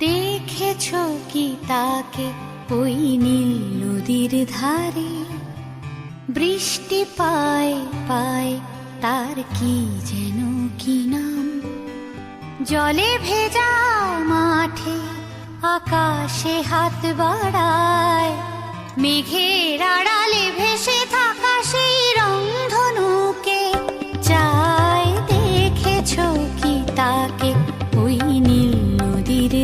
দেখেছ কি তাকে ওই নীল নদীর ধারে? বৃষ্টি পায় পায়, তার কি যেন কি নাম? জলে ভেজা মাঠে আকাশে হাত বাড়ায় মেঘের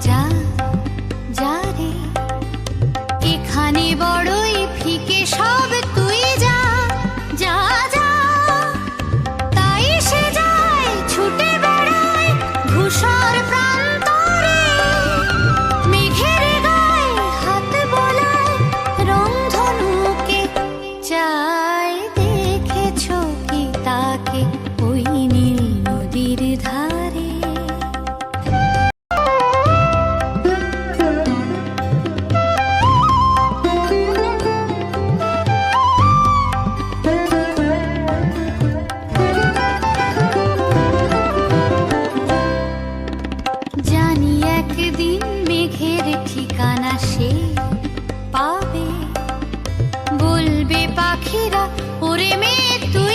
যা যা রে। এখানে বড়ই ফিকে সব একদিন মেঘের ঠিকানা সে পাবে। বলবে পাখিরা ওরে মেয়ে তুই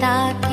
大。